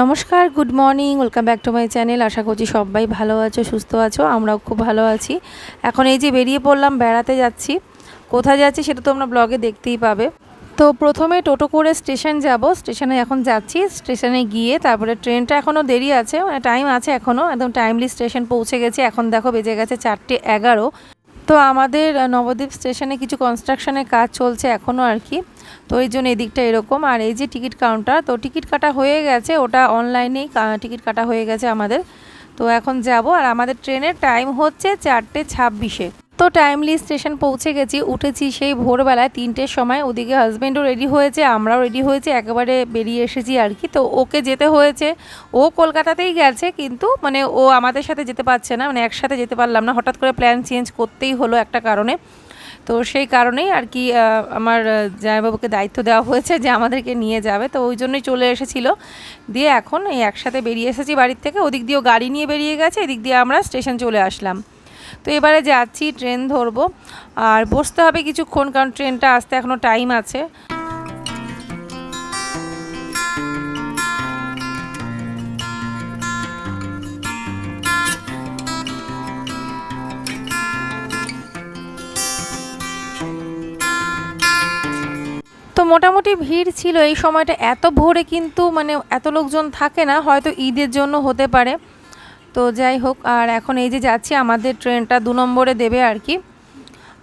নমস্কার good morning welcome back to my channel আশা করছি সবাই ভালো আছো, সুস্থ আছো, আমরাও খুব ভালো আছি। এখন এই যে বেরিয়ে পড়লাম, বেড়াতে যাচ্ছি। কোথায় যাচ্ছি সেটা তোমরা ব্লগে দেখতেই পাবে। তো প্রথমে টোটো করে স্টেশন যাব। স্টেশনে এখন যাচ্ছি। স্টেশনে গিয়ে তারপরে ট্রেনটা এখনও দেরি আছে মানে টাইম আছে এখনও একদম টাইমলি স্টেশন পৌঁছে গেছি। এখন দেখো বেজে গেছে চারটে এগারো। তো আমাদের নবদ্বীপ স্টেশনে কিছু কনস্ট্রাকশনের কাজ চলছে এখনও আর কি। তো এই জন্য এদিকটা এরকম। আর এই যে টিকিট কাউন্টার তো টিকিট কাটা হয়ে গেছে। ওটা অনলাইনেই টিকিট কাটা হয়ে গেছে আমাদের। তো এখন যাব। আর আমাদের ট্রেনের টাইম হচ্ছে চারটে ছাব্বিশে। তো টাইমলি স্টেশন পৌঁছে গেছি, উঠেছি সেই ভোরবেলায় তিনটের সময়। ওদিকে হাজব্যান্ডও রেডি হয়েছে, আমরাও রেডি হয়েছি, একেবারে বেরিয়ে এসেছি আর কি। তো ওকে যেতে হয়েছে। ও কলকাতাতেই গেছে, কিন্তু মানে ও আমাদের সাথে যেতে পারছে না মানে একসাথে যেতে পারলাম না। হঠাৎ করে প্ল্যান চেঞ্জ করতেই হলো একটা কারণে। তো সেই কারণেই আর কি আমার জামাইবাবুকে দায়িত্ব দেওয়া হয়েছে যে আমাদেরকে নিয়ে যাবে। তো ওই জন্যই চলে এসেছিল। দিয়ে এখন এই একসাথে বেরিয়ে এসেছি বাড়ির থেকে। ওদিক দিয়েও গাড়ি নিয়ে বেরিয়ে গেছে, এদিক দিয়ে আমরা স্টেশন চলে আসলাম। তো এবারে যাচ্ছি ট্রেন ধরবো। আর বসতে হবে কিছুক্ষণ, কারণ ট্রেনটা আসতে এখনও টাইম আছে। তো মোটামুটি ভিড় ছিল এই সময়টা। এত ভোরে কিন্তু মানে এত লোকজন থাকে না, হয়তো ঈদের জন্য হতে পারে। তো যাই হোক আর এখন এই যে যাচ্ছি আমাদের ট্রেনটা দু নম্বরে দেবে আর কি।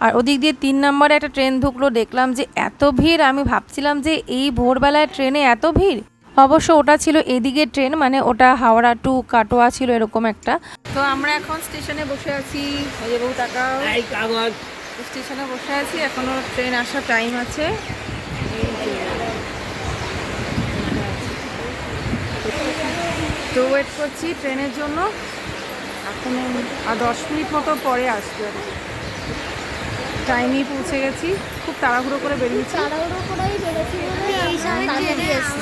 আর ওদিক দিয়ে তিন নম্বরে একটা ট্রেন ঢুকলো দেখলাম যে এত ভিড়। আমি ভাবছিলাম যে এই ভোরবেলায় ট্রেনে এত ভিড়? অবশ্য ওটা ছিল এদিকে ট্রেন মানে ওটা হাওড়া টু কাটোয়া ছিল এরকম একটা। তো আমরা এখন স্টেশনে বসে আছি। টাকাও স্টেশনে বসে আছি এখনও ট্রেন আসার টাইম আছে। তো ওয়েট করছি ট্রেনের জন্য। এখন আর দশ মিনিট মতো পরে আসবে। টাইমেই পৌঁছে গেছি। খুব তাড়াহুড়ো করে বেরিয়েছি।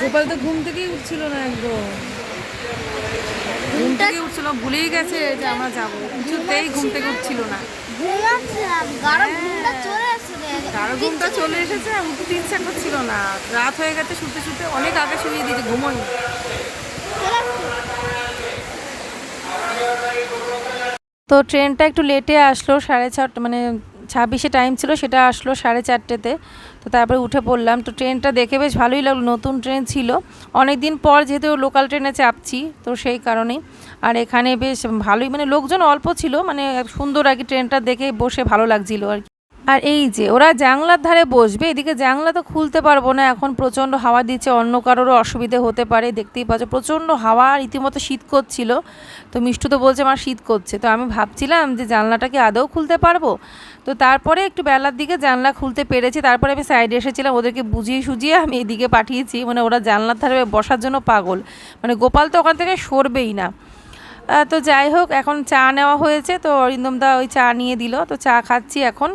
গোপাল তো ঘুম থেকেই উঠছিল না একদম। ঘুম থেকে উঠছিল ভুলেই গেছে যে আমরা যাব। কিছুতেই ঘুম থেকে উঠছিল না। গাঢ় ঘুমটা চলে এসেছে উঠতে ইচ্ছা করছিল না। রাত হয়ে গেছে শুতে শুতে অনেক আগে শুয়ে দিয়েছে ঘুমোই তো ট্রেনটা একটু লেটে আসলো, সাড়ে ছটা মানে ছাব্বিশে টাইম ছিল, সেটা আসলো সাড়ে চারটেতে। তো তারপরে উঠে পড়লাম। তো ট্রেনটা দেখে বেশ ভালোই লাগল, নতুন ট্রেন ছিল। অনেক দিন পর যেহেতু লোকাল ট্রেনে চাপছি, তো সেই কারণেই। আর এখানে বেশ ভালোই মানে লোকজন অল্প ছিল মানে সুন্দর আর কি, ট্রেনটা দেখে বসে ভালো লাগছিল আর কি। আর এই যে, ওরা জানলার ধারে বসবে, এদিকে জানলা তো খুলতে পারব না, এখন প্রচণ্ড হাওয়া দিচ্ছে, অন্য কারোরও অসুবিধে হতে পারে, দেখতেই পাচ্ছ, প্রচণ্ড হাওয়া, রীতিমতো শীত করছিল, তো মিষ্টু তো বলছে আমার শীত করছে। তো আমি ভাবছিলাম যে জানলাটা কি আদৌ খুলতে পারব? তো তারপরে একটু বেলার দিকে জানলা খুলতে পেরেছি, তারপরে আমি সাইডে এসেছিলাম, ওদেরকে বুঝিয়ে সুজিয়ে আমি এদিকে পাঠিয়েছি মানে ওরা জানলার ধারে বসার জন্য পাগল। মানে গোপাল তো ওখান থেকে সরবেই না। তো যাই হোক, এখন চা নেওয়া হয়েছে, তো অরিন্দমদা ওই চা নিয়ে দিল, তো চা খাচ্ছি এখন।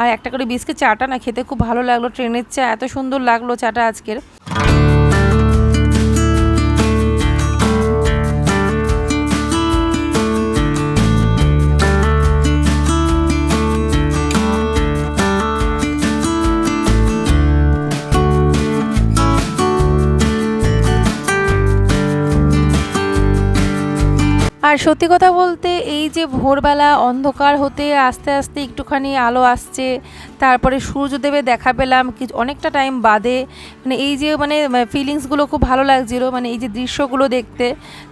আর একটা করে বিস্কিট, চাটা না খেতে খুব ভালো লাগল, ট্রেনের চা, এত সুন্দর লাগল চাটা আজকের। আর সত্যি কথা বলতে এই যে ভোরবেলা অন্ধকার হতে আস্তে আস্তে একটুখানি আলো আসছে তারপরে সূর্যদেবের দেখা পেলাম কিছু অনেকটা টাইম বাদে মানে এই যে মানে ফিলিংসগুলো খুব ভালো লাগছিল মানে এই যে দৃশ্যগুলো দেখতে,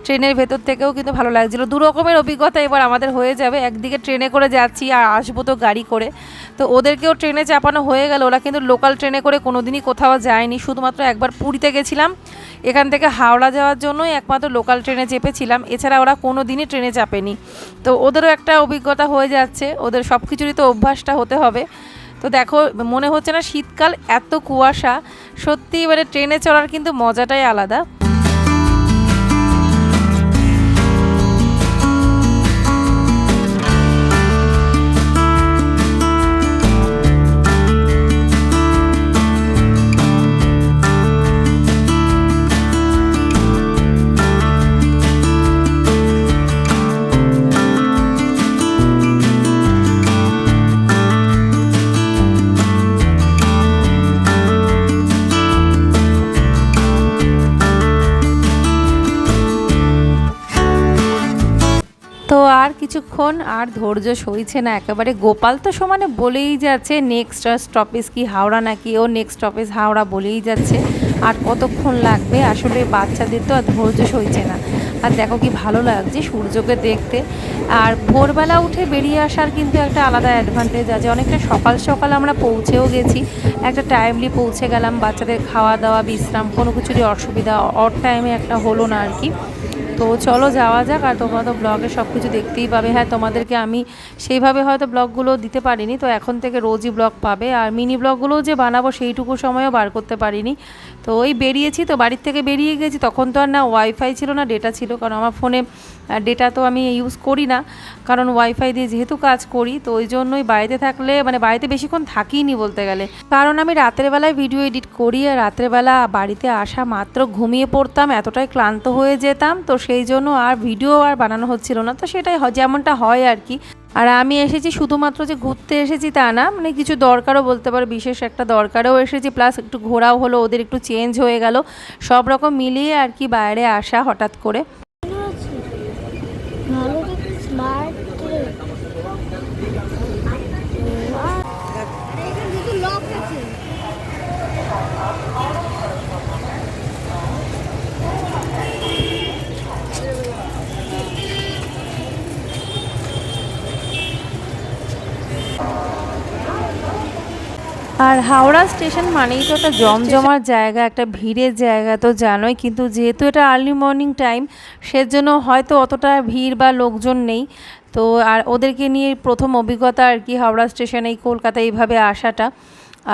ট্রেনের ভেতর থেকেও কিন্তু ভালো লাগছিল। দু রকমের অভিজ্ঞতা এবার আমাদের হয়ে যাবে, একদিকে ট্রেনে করে যাচ্ছি আর আসব তো গাড়ি করে। তো ওদেরকেও ট্রেনে চাপানো হয়ে গেল, ওরা কিন্তু লোকাল ট্রেনে করে কোনো দিনই কোথাও যায়নি, শুধুমাত্র একবার পুরীতে গেছিলাম। এখান থেকে হাওড়া যাওয়ার জন্যই একমাত্র লোকাল ট্রেনে চেপেছিলাম, এছাড়া ওরা কোনো দিনই ট্রেনে চাপেনি। তো ওদেরও একটা অভিজ্ঞতা হয়ে যাচ্ছে, ওদের সব কিছুরই তো অভ্যাসটা হতে হবে। তো দেখো, মনে হচ্ছে না শীতকাল, এত কুয়াশা। সত্যি এবারে ট্রেনে চড়ার কিন্তু মজাটাই আলাদা। আর কিছুক্ষণ আর ধৈর্য সইছে না, একেবারে গোপাল তো সমানে বলেই যাচ্ছে নেক্সট স্টপেজ কি, হাওড়া নাকি? ও নেক্সট স্টপেজ হাওড়া বলেই যাচ্ছে। আর কতক্ষণ লাগবে? আসলে বাচ্চাদের তো আর ধৈর্য সইছে না। আর দেখো কি ভালো লাগছে সূর্যকে দেখতে। আর ভোরবেলা উঠে বেরিয়ে আসার কিন্তু একটা আলাদা অ্যাডভান্টেজ আছে। অনেকটা সকাল সকাল আমরা পৌঁছেও গেছি। একটা টাইমলি পৌঁছে গেলাম, বাচ্চাদের খাওয়া দাওয়া বিশ্রাম, কোনো কিছুরই অসুবিধা অড টাইমে একটা হলো না আর কি। তো চলো যাওয়া যাক, আর তোমরা তো ব্লগে সব কিছু দেখতেই পাবে। হ্যাঁ তোমাদেরকে আমি সেইভাবে হয়তো ব্লগগুলো দিতে পারিনি, তো এখন থেকে রোজই ব্লগ পাবে। আর মিনি ব্লগগুলোও যে বানাবো সেইটুকু সময়ও বার করতে পারিনি। তো ওই বেরিয়েছি তো বাড়ির থেকে বেরিয়ে গেছি। তখন তো আর না ওয়াইফাই ছিল না ডেটা ছিল। কারণ আমার ফোনে ডেটা তো আমি ইউজ করি না। কারণ ওয়াইফাই দিয়ে যেহেতু কাজ করি, তো ওই জন্যই বাড়িতে থাকলে মানে বাড়িতে বেশিক্ষণ থাকিনি বলতে গেলে। কারণ আমি রাতের বেলায় ভিডিও এডিট করি আর রাতের বেলা বাড়িতে আসা মাত্র ঘুমিয়ে পড়তাম, এতটাই ক্লান্ত হয়ে যেতাম। তো সেই জন্য আর ভিডিও আর বানানো হচ্ছিল না। তো সেটাই যেমনটা হয় আর কি। আর আমি এসেছি শুধুমাত্র যে ঘুরতে এসেছি তা না মানে কিছু দরকারও বলতে পারো, বিশেষ একটা দরকারও এসেছি, প্লাস একটু ঘোরাও হলো, ওদের একটু চেঞ্জ হয়ে গেল, সব রকম মিলিয়ে আর কি বাইরে আসা হঠাৎ করে। আর হাওড়া স্টেশন মানেই তো একটা জমজমার জায়গা একটা ভিড়ের জায়গা তো জানোই কিন্তু যেহেতু এটা আর্লি মর্নিং টাইম সেজন্য হয়তো অতটা ভিড় বা লোকজন নেই। তো আর ওদেরকে নিয়ে প্রথম অভিজ্ঞতা আর কি হাওড়া স্টেশনে এই কলকাতা এইভাবে আসাটা।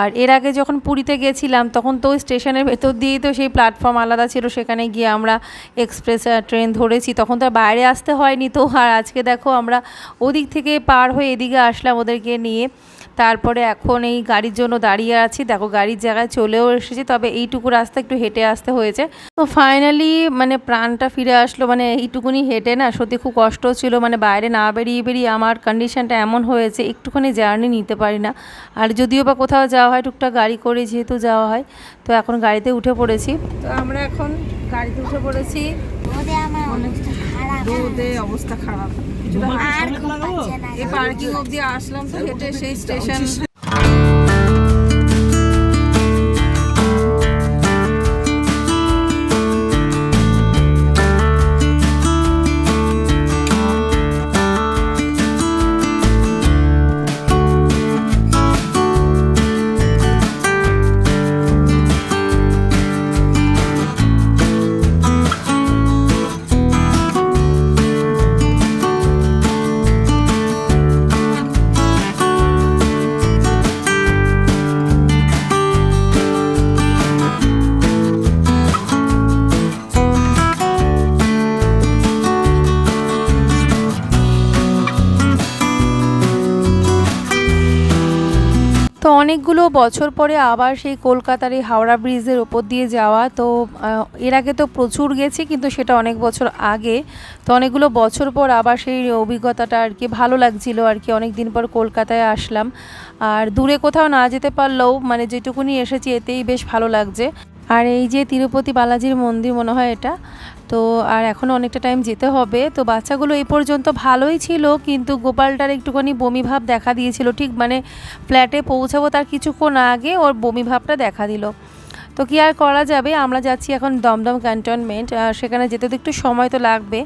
আর এর আগে যখন পুরীতে গেছিলাম তখন তো ওই স্টেশনের ভেতর দিয়েই তো সেই প্ল্যাটফর্ম আলাদা ছিল সেখানে গিয়ে আমরা এক্সপ্রেস ট্রেন ধরেছি। তখন তো আর বাইরে আসতে হয়নি তো আর আজকে দেখো আমরা ওদিক থেকে পার হয়ে এদিকে আসলাম ওদেরকে নিয়ে। তারপরে এখন এই গাড়ির জন্য দাঁড়িয়ে আছি। দেখো, গাড়ির জায়গায় চলেও এসেছি, তবে এইটুকু রাস্তা একটু হেঁটে আসতে হয়েছে। তো ফাইনালি মানে প্রাণটা ফিরে আসলো মানে এইটুকুনি হেঁটে না সত্যি খুব কষ্ট ছিল মানে বাইরে না বেরিয়ে বেরিয়ে আমার কন্ডিশনটা এমন হয়েছে, একটুখানি জার্নি নিতে পারি না। আর যদিও বা কোথাও যাওয়া হয়, টুকটাক গাড়ি করে যেহেতু যাওয়া হয়, তো এখন গাড়িতে উঠে পড়েছি। তো আমরা এখন গাড়িতে উঠে পড়েছি। রোদে অবস্থা খারাপ। আর পার্কিং অবধি আসলাম তো হেঁটে সেই স্টেশন অনেকগুলো বছর পরে আবার সেই কলকাতার এই হাওড়া ব্রিজের ওপর দিয়ে যাওয়া। তো এর আগে তো প্রচুর গেছি, কিন্তু সেটা অনেক বছর আগে। তো অনেকগুলো বছর পর আবার সেই অভিজ্ঞতাটা আর কি ভালো লাগছিল আর কি অনেক দিন পর কলকাতায় আসলাম। আর দূরে কোথাও না যেতে পারলেও মানে যেটুকুনি এসেছি, এতেই বেশ ভালো লাগছে। আর এই যে তিরুপতি বালাজির মন্দির মনে হয় এটা, তো আর এখনও অনেকটা টাইম যেতে হবে। তো বাচ্চাগুলো এই পর্যন্ত ভালোই ছিল, কিন্তু গোপালটার একটুখানি বমি ভাব দেখা দিয়েছিল। ঠিক মানে ফ্ল্যাটে পৌঁছাবো তার কিছুক্ষণ আগে ওর বমি ভাবটা দেখা দিল। তো কি আর করা যাবে? আমরা যাচ্ছি এখন দমদম ক্যান্টনমেন্ট সেখানে যেতে তো একটু সময় তো লাগবে।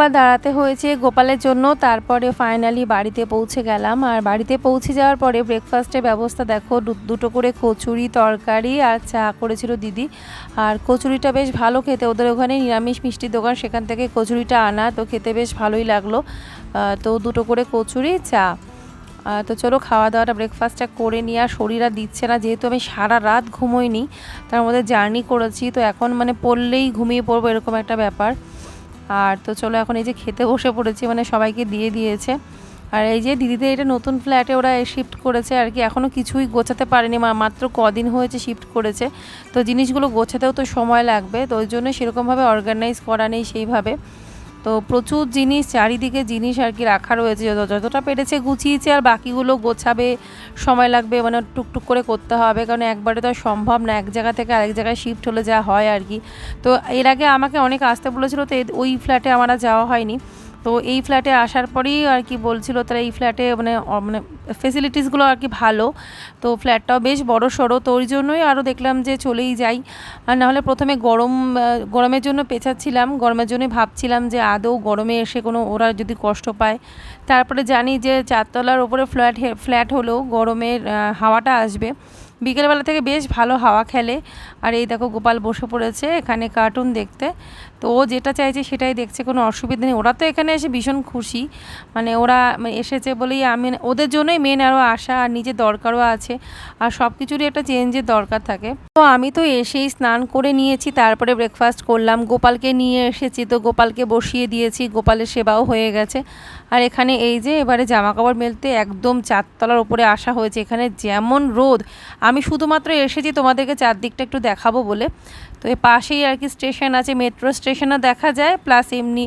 তো একবার দাঁড়াতে হয়েছে গোপালের জন্য, তারপরে ফাইনালি বাড়িতে পৌঁছে গেলাম। আর বাড়িতে পৌঁছে যাওয়ার পরে ব্রেকফাস্টের ব্যবস্থা দেখো দুটো করে কচুরি, তরকারি আর চা করেছিল দিদি। আর কচুরিটা বেশ ভালো খেতে, ওদের ওখানে নিরামিষ মিষ্টির দোকান, সেখান থেকে কচুরিটা আনা, তো খেতে বেশ ভালোই লাগল। তো দুটো করে কচুরি, চা। তো চলো খাওয়া দাওয়াটা ব্রেকফাস্টটা করে নিয়ে আর শরীর আর দিচ্ছে না, যেহেতু আমি সারা রাত ঘুমোইনি, তার মধ্যে জার্নি করেছি, তো এখন মানে পড়লেই ঘুমিয়ে পড়ব, এরকম একটা ব্যাপার। আর তো চলো এখন এই যে খেতে বসে পড়েছি মানে সবাইকে দিয়ে দিয়েছে। আর এই যে দিদিদের এটা নতুন ফ্ল্যাটে ওরা শিফট করেছে, আর কি এখনও কিছুই গোছাতে পারেনি মাত্র কদিন হয়েছে শিফট করেছে। তো জিনিসগুলো গোছাতেও তো সময় লাগবে, তো ওই জন্য সেরকমভাবে অর্গানাইজ করা নেই সেইভাবে। তো প্রচুর জিনিস, চারিদিকে জিনিস আর কি রাখা রয়েছে। যত, যতটা পেরেছে গুছিয়েছে আর বাকিগুলো গোছাবে, সময় লাগবে মানে টুকটুক করে করতে হবে। কারণ একবারে তো সম্ভব না, এক জায়গা থেকে আরেক জায়গায় শিফট হলে যা হয় আর কি। তো এর আগে আমাকে অনেক আসতে বলেছিল, তো ওই ফ্ল্যাটে আমার যাওয়া হয়নি। তো এই ফ্ল্যাটে আসার পরেই আর কি বলছিল তারা এই ফ্ল্যাটে মানে মানে ফেসিলিটিসগুলো আর কি ভালো। তো ফ্ল্যাটটাও বেশ বড় সড়ো, তো ওই জন্যই আরও দেখলাম যে চলেই যাই। আর নাহলে প্রথমে গরম গরমের জন্য পেঁচাচ্ছিলাম। গরমের জন্যই ভাবছিলাম যে আদৌ গরমে এসে কোনো, ওরা যদি কষ্ট পায়। তারপরে জানি যে চারতলার ওপরে ফ্ল্যাট ফ্ল্যাট হলেও গরমের হাওয়াটা আসবে। বিকেলবেলা থেকে বেশ ভালো হাওয়া খেলে। আর এই দেখো গোপাল বসে পড়েছে এখানে কার্টুন দেখতে। তো ও যেটা চাইছে সেটাই দেখছে, কোনো অসুবিধা নেই। ওরা তো এখানে এসে ভীষণ খুশি। মানে ওরা এসেছে বলেই আমি ওদের জন্যই মেন আরও আসা আর নিজের দরকারও আছে আর সব কিছুরই একটা চেঞ্জের দরকার থাকে। তো আমি তো এসেই স্নান করে নিয়েছি, তারপরে ব্রেকফাস্ট করলাম। গোপালকে নিয়ে এসেছি, তো গোপালকে বসিয়ে দিয়েছি, গোপালের সেবাও হয়ে গেছে। আর এখানে এই যে এবারে জামা কাপড় মেলতে একদম চারতলার উপরে আসা হয়েছে। এখানে যেমন রোদ, আমি শুধুমাত্র এসেছি তোমাদেরকে চারদিকটা একটু দেখাবো বলে। তো এর পাশেই আর কি স্টেশন আছে মেট্রো স্টেশনও দেখা যায় প্লাস এমনি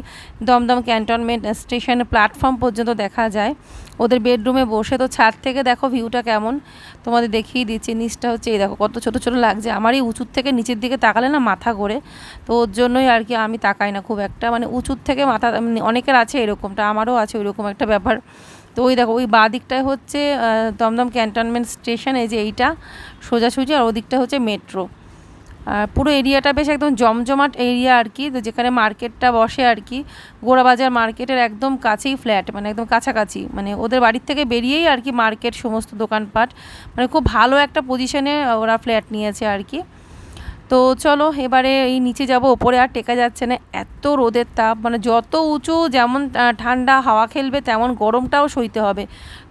দমদম ক্যান্টনমেন্ট স্টেশনের প্ল্যাটফর্ম পর্যন্ত দেখা যায়। ওদের বেডরুমে বসে তো ছাদ থেকে দেখো ভিউটা কেমন। তোমাদের দেখিয়ে দিচ্ছি, নিচটা হচ্ছে এই দেখো কত ছোট ছোট লাগছে। আমার এই উঁচুর থেকে নিচের দিকে তাকালে না মাথা ঘোরে। তো ওর জন্যই আর কি আমি তাকাই না খুব একটা। মানে উঁচুর থেকে মাথা মানে অনেকের আছে এরকমটা, আমারও আছে ওইরকম একটা ব্যাপার। তো ওই দেখো, ওই বাঁ দিকটায় হচ্ছে দমদম ক্যান্টনমেন্ট স্টেশন এই যে এইটা সোজাসুজি আর ওদিকটা হচ্ছে মেট্রো পুরো এরিয়াটা বেশ একদম জমজমাট এরিয়া আর কি। তো যেখানে মার্কেটটা বসে আর কি। গোড়াবাজার মার্কেটের একদম কাছেই ফ্ল্যাট মানে একদম কাছাকাছি। মানে ওদের বাড়ির থেকে বেরিয়েই আর কি মার্কেট সমস্ত দোকানপাট। মানে খুব ভালো একটা পজিশনে ওরা ফ্ল্যাট নিয়েছে আর কি। তো চলো এবারে এই নিচে যাব, ওপরে আর টেকা যাচ্ছে না। এত রোদের তাপ মানে যত উঁচু যেমন ঠান্ডা হাওয়া খেলবে তেমন গরমটাও সইতে হবে।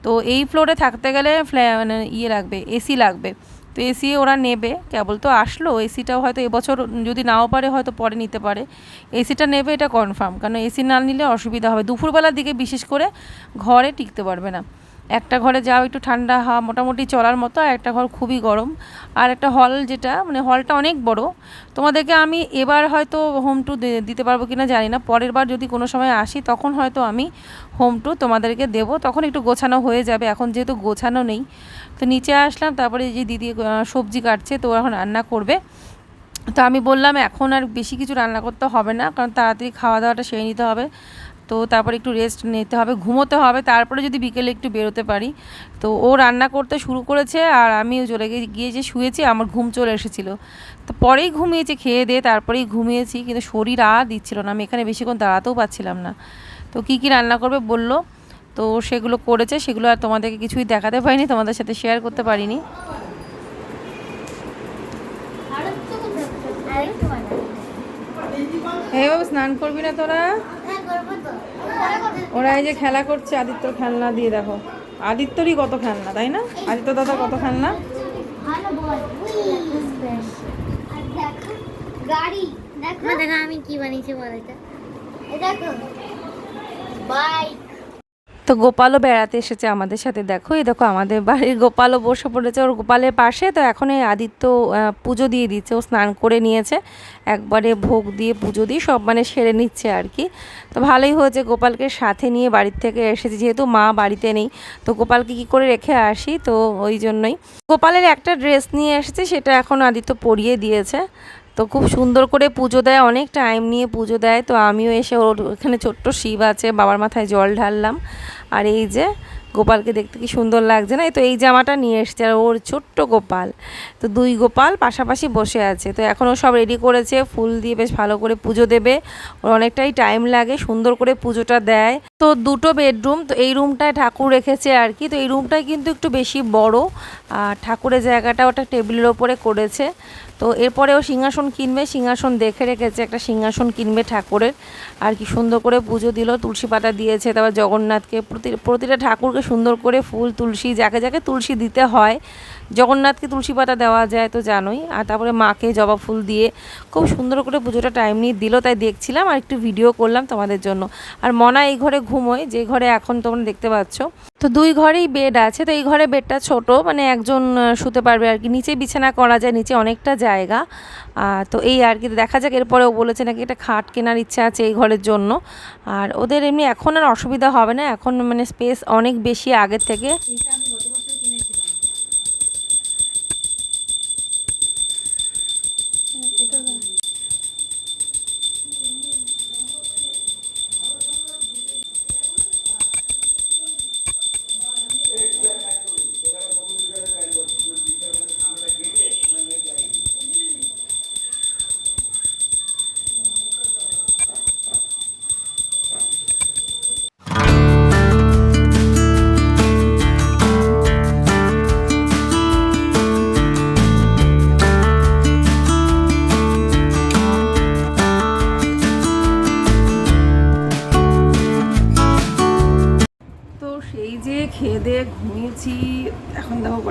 তো এই ফ্লোরে থাকতে গেলে ফ্ল্যা মানে ইয়ে লাগবে এসি লাগবে। তো এসি ওরা নেবে, কেবল তো আসলো এসিটাও হয়তো এবছর যদি নাও পারে হয়তো পরে নিতে পারে। এসিটা নেবে এটা কনফার্ম কারণ এসি না নিলে অসুবিধা হবে। দুপুরবেলার দিকে বিশেষ করে ঘরে টিকতে পারবে না। একটা ঘরে যাও, একটু ঠান্ডা হাওয়া, মোটামুটি চলার মতো, আর একটা ঘর খুবই গরম। আর একটা হল যেটা মানে হলটা অনেক বড়। তোমাদেরকে আমি এবার হয়তো হোম টু দিতে পারব কিনা জানি না। পরের বার যদি কোনো সময় আসি, তখন হয়তো আমি হোম টু তোমাদেরকে দেবো। তখন একটু গোছানো হয়ে যাবে। এখন যেহেতু গোছানো নেই, তো নিচে আসলাম। তারপরে যে দিদি সবজি কাটছে, তো এখন রান্না করবে। তো আমি বললাম, এখন আর বেশি কিছু রান্না করতে হবে না, কারণ তাড়াতাড়ি খাওয়া দাওয়াটা সেরে নিতে হবে। তো তারপরে একটু রেস্ট নিতে হবে, ঘুমোতে হবে, তারপরে যদি বিকেলে একটু বেরোতে পারি। তো ও রান্না করতে শুরু করেছে আর আমি চলে গিয়ে যে শুয়েছি আমার ঘুম চলে এসেছিল। তো পরেই ঘুমিয়েছি, খেয়ে দিয়ে তারপরেই ঘুমিয়েছি, কিন্তু শরীর আর দিচ্ছিল না, আমি এখানে বেশিক্ষণ দাঁড়াতেও পাচ্ছিলাম না। তো কী কী রান্না করবে বলল, তো সেগুলো করেছে, সেগুলো আর তোমাদেরকে কিছুই দেখাতে পারিনি, তোমাদের সাথে শেয়ার করতে পারিনি। এইভাবে স্নান করবি না তোরা? ওরা এই যে খেলা করছে আদিত্য খেলনা দিয়ে দেখো। আদিত্যরই কত খেলনা তাই না? আদিত্য দাদা কত খেলনা? দেখো, আমি কি বানিয়েছি বলে এটা? এ দেখো বাইক। তো গোপালও বেড়াতে এসেছে আমাদের সাথে। দেখো, এই দেখো আমাদের বাড়ির গোপালও বসে পড়েছে। ওর গোপালের পাশে, তো এখন এই আদিত্য পুজো দিয়ে দিচ্ছে। ও স্নান করে নিয়েছে। একবারে ভোগ দিয়ে পুজো দিয়ে সব মানে সেরে নিচ্ছে আর কি। তো ভালোই হয়েছে, গোপালকে সাথে নিয়ে বাড়ির থেকে এসেছি। যেহেতু মা বাড়িতে নেই, তো গোপালকে কী করে রেখে আসি? তো ওই জন্যই। গোপালের একটা ড্রেস নিয়ে এসেছে, সেটা এখন আদিত্য পরিয়ে দিয়েছে। তো খুব সুন্দর করে পুজো দেয়, অনেক টাইম নিয়ে পুজো দেয়। তো আমিও এসে ওর ওখানে ছোট্ট শিব আছে, বাবার মাথায় জল ঢাললাম। আর এই যে গোপালকে দেখতে কি সুন্দর লাগছে না? তো এই জামাটা নিয়ে এসছে, আর ওর ছোট্ট গোপাল। তো দুই গোপাল পাশাপাশি বসে আছে। তো এখন ও সব রেডি করেছে, ফুল দিয়ে বেশ ভালো করে পুজো দেবে। ওর অনেকটাই টাইম লাগে, সুন্দর করে পুজোটা দেয়। তো দুটো বেডরুম তো এই রুমটায় ঠাকুর রেখেছে আর কি। তো এই রুমটাই কিন্তু একটু বেশি বড়। আর ঠাকুরের জায়গাটা ওটা টেবিলের ওপরে করেছে। তো এরপরে ও সিংহাসন কিনবে, সিংহাসন দেখে রেখেছে, একটা সিংহাসন কিনবে ঠাকুরের। আর কি সুন্দর করে পুজো দিল, তুলসী পাতা দিয়েছে, তারপর জগন্নাথকে, প্রতি, প্রতিটা ঠাকুরকে সুন্দর করে ফুল, তুলসী, যাকে যাকে তুলসী দিতে হয়, জগন্নাথকে তুলসী পাতা দেওয়া যায় তো জানোই। আর তারপরে মাকে জবা ফুল দিয়ে খুব সুন্দর করে পুজোটা টাইম নিয়ে দিল, তাই দেখছিলাম আর একটু ভিডিও করলাম তোমাদের জন্য। আর মনা এই ঘরে ঘুমোয়, যে ঘরে এখন তোমরা দেখতে পাচ্ছ। তো দুই ঘরেই বেড আছে, তো এই ঘরে বেডটা ছোট মানে একজন শুতে পারবে আর কি। নিচে বিছানা করা যায়, নিচে অনেকটা জায়গা। তো এই আর কি, দেখা যাক এরপরে ও বলেছে নাকি একটা খাট কেনার ইচ্ছা আছে এই ঘরের জন্য। আর ওদের এমনি এখন আর অসুবিধা হবে না, এখন মানে স্পেস অনেক বেশি আগের থেকে।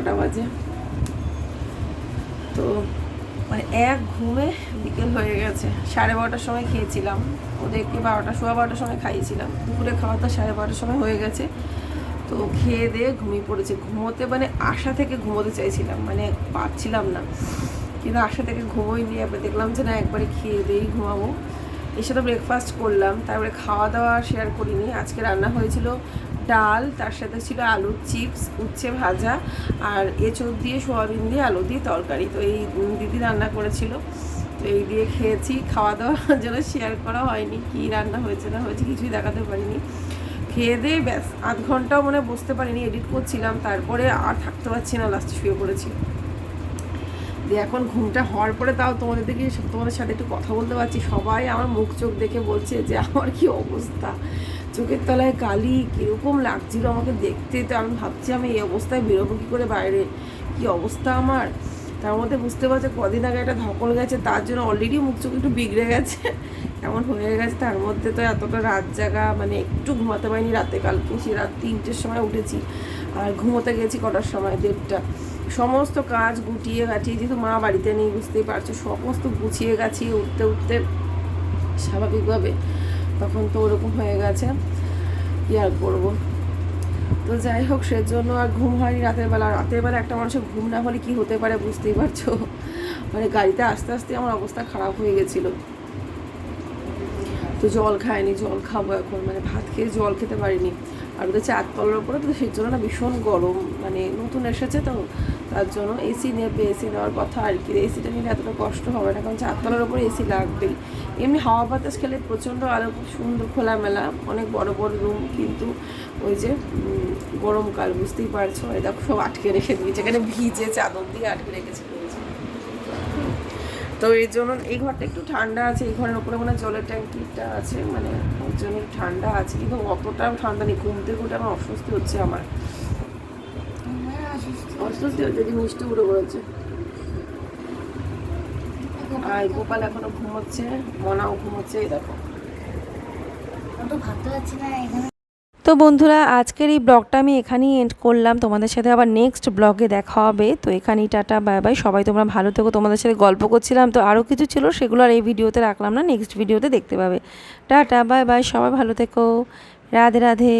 কটা বাজে। তো মানে এক ঘুমে বিকেল হয়ে গেছে। সাড়ে বারোটার সময় খেয়েছিলাম। ওদেরকে বারোটা, সোয়া বারোটার সময় খাইয়েছিলাম। দুপুরে খাওয়া তো সাড়ে বারোটার সময় হয়ে গেছে। তো খেয়ে দিয়ে ঘুমিয়ে পড়েছে। ঘুমোতে মানে আশা থেকে ঘুমোতে চাইছিলাম। মানে পারছিলাম না। কিন্তু আশা থেকে ঘুমোই নিয়ে এবার দেখলাম যে না, একবারে খেয়ে দিয়েই ঘুমাবো। এসে তো ব্রেকফাস্ট করলাম। তারপরে খাওয়া দাওয়া শেয়ার করিনি। আজকে রান্না হয়েছিল ডাল, তার সাথে ছিল আলুর চিপস, উচ্ছে ভাজা আর এঁচড় দিয়ে সোয়াবিন দিয়ে আলু দিয়ে তরকারি। তো এই দিদি রান্না করেছিল। তো এই দিয়ে খেয়েছি। খাওয়া দাওয়ার জন্য শেয়ার করা হয়নি কী রান্না হয়েছে না হয়েছে, কিছুই দেখাতে পারিনি। খেয়ে দিয়ে ব্যাস, আধ ঘন্টাও মনে বসতে পারিনি এডিট করছিলাম। তারপরে আর থাকতে পারছি না লাস্টে শুয়ে পড়েছি। দিয়ে এখন ঘুমটা হওয়ার পরে তাও তোমাদের দেখে তোমাদের সাথে একটু কথা বলতে পারছি। সবাই আমার মুখ চোখ দেখে বলছে যে, আমার কি অবস্থা? চোখের তলায় কালি, কীরকম লাগছিল আমাকে দেখতে? তো আমি ভাবছি আমি এই অবস্থায় বেরোবো কী করে বাইরে? কি অবস্থা আমার? তার মধ্যে বুঝতে পারছে, কদিন আগে একটা ধকল গেছে, তার জন্য অলরেডি মুখ চোখ একটু বিগড়ে গেছে। এমন হয়ে গেছে? তার মধ্যে তো এতটা রাত জাগা মানে একটু ঘুমাতে পারিনি রাতে, কালকে সে রাত তিনটের সময় উঠেছি। আর ঘুমোতে গেছি কটার সময়? দেড়টা। সমস্ত কাজ গুটিয়ে গাটিয়ে যেহেতু মা বাড়িতে নেই, বুঝতেই পারছ, সমস্ত গুছিয়ে গাছিয়ে উঠতে উঠতে স্বাভাবিকভাবে তখন তো ওরকম হয়ে গেছে, কি আর করব? তো যাই হোক, সেজন্য আর ঘুম হয়নি রাতের বেলা। রাতের বেলা একটা মানুষের ঘুম না হলে কি হতে পারে বুঝতেই পারছ? মানে গাড়িতে আস্তে আস্তে আমার অবস্থা খারাপ হয়ে গেছিল। তো জল খায়নি জল খাব এখন। মানে ভাত খেয়ে জল খেতে পারিনি। আর ওদের চারতলার উপরে তো সেই জন্য না ভীষণ গরম। মানে নতুন এসেছে তো তার জন্য এসি নেবে এসি নেওয়ার কথা আর কি। এসিটা নিলে এতটা কষ্ট হবে না, কারণ চারতলার উপরে এসি লাগবেই। এমনি হাওয়া বাতাস খেলে প্রচণ্ড আরও খুব সুন্দর খোলামেলা, অনেক বড় বড় রুম কিন্তু ওই যে গরমকাল, বুঝতেই পারছ? দেখো সব আটকে রেখে দিয়েছে। এখানে ভিজে চাদর দিয়ে আটকে রেখেছে। তো এই জন্য এই ঘরটা একটু ঠান্ডা আছে। এই ঘরের উপরে মানে জলের ট্যাঙ্কিটা আছে। মানে ওর জন্য ঠান্ডা আছে। কিন্তু অতটাও ঠান্ডা নেই। ঘুম থেকে আমার অস্বস্তি হচ্ছে আমার। অস্বস্তি হচ্ছে যে মিষ্টি আর গোপাল এখনও ঘুমোচ্ছে মনাও ঘুমোচ্ছে এই দেখো। ভাবতে পারছি না এখানে। তো বন্ধুরা আজকের এই ব্লগটা আমি এখানেই এন্ড করলাম। তোমাদের সাথে আবার নেক্সট ব্লগে দেখা হবে। তো এখানেই টাটা বাই বাই সবাই তোমরা ভালো থেকো। তোমাদের সাথে গল্প করছিলাম। তো আরও কিছু ছিল সেগুলো আর এই ভিডিওতে রাখলাম না। নেক্সট ভিডিওতে দেখতে পাবে। টাটা বাই বাই সবাই ভালো থেকো। রাধে রাধে।